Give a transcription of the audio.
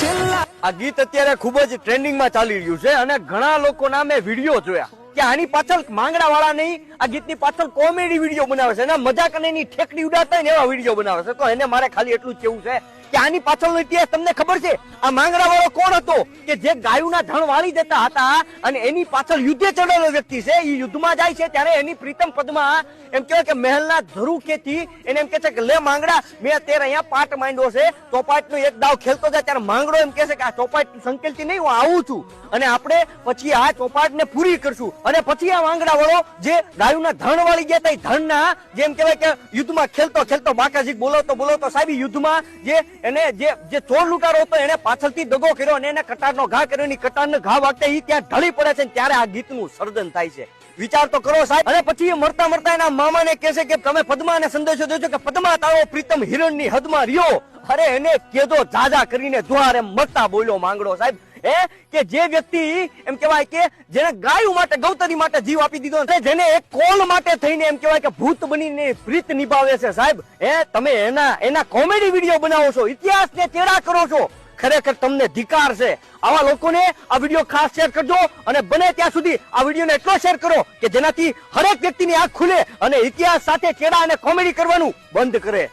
છેલ્લા આ ગીત અત્યારે ખૂબ જ ટ્રેન્ડિંગમાં ચાલી રહ્યું છે અને ઘણા લોકોના મેં વીડિયો જોયા કે આની પાછળ માંગડા વાળા નહીં, આ ગીતની પાછળ કોમેડી વીડિયો બનાવે છે અને મજાક અને એની ઠેકડી ઉડાતા ને એવા વીડિયો બનાવે છે. તો એને મારે ખાલી એટલું જ કેવું છે. કે પાછળનો ઇતિહાસ તમને ખબર છે? આ માંગરા વાળો કોણ હતો? કે જે ગાયુના ધણ વાળી દેતા હતા અને એની પાછળ યુદ્ધે ચડેલો વ્યક્તિ છે. એ યુદ્ધમાં જાય છે ત્યારે એની પ્રીતમ પદમાં એમ કહેવાય કે મહેલના ધરુકેથી એને એમ કહે છે કે, લે માંગડા, મેં અત્યારે અહીંયા પાટ માંડ્યો છે. ચોપાટનો એક દાવ ખેલતો જાય ત્યારે માંગડો એમ કહે છે કે, આ ચોપાટ સંકેલથી નહીં, હું આવું છું. અને આપણે પછી આ ચોપાટને પૂરી કરશું. અને પછી આ માંગડા વાળો જે ગાયુના ધણ વાળી ગયા ધણના જેમ કહેવાય કે યુદ્ધમાં ખેલતો ખેલતો બાકાજી બોલાવતો બોલાવતો સાહેબ યુદ્ધમાં જે એને જે જે ચોર લુટારો હતો, એને પાછળથી દગો કર્યો અને એને કટારનો ઘા કર્યો. એની કટારનો ઘા વાગતા ઈ ત્યાં ઢળી પડે છે ત્યારે આ ગીતનું સર્જન થાય છે. વિચાર તો કરો સાહેબ. અને પછી એ મળતા મરતા એના મામાને કહે છે કે, તમે પદ્માને સંદેશો દેજો કે, પદ્મા તારો પ્રીતમ હિરણની હદમાં રહ્યો. અરે એને કેજો જાજા કરીને દ્વારે મરતા બોલ્યો માંગડો સાહેબ. હે? કે જે વ્યક્તિ એમ કહેવાય કે જેને ગાયું માટે, ગૌતરી માટે જીવ આપી દીધો છે જેને એક કોલ માટે થઈને એમ કહેવાય કે ભૂત બનીને પ્રીત નિભાવે છે સાહેબ. હે? તમે એના એના કોમેડી વીડિયો બનાવો છો, ઇતિહાસને ચેડા કરો છો. ખરેખર તમને ધિકાર છે. આવા લોકોને આ વીડિયો ખાસ શેર કરજો અને બને ત્યાં સુધી આ વિડીયોને એટલો શેર કરો કે જેનાથી હરેક વ્યક્તિની આંખ ખુલે અને ઇતિહાસ સાથે ચેડા અને કોમેડી કરવાનું બંધ કરે.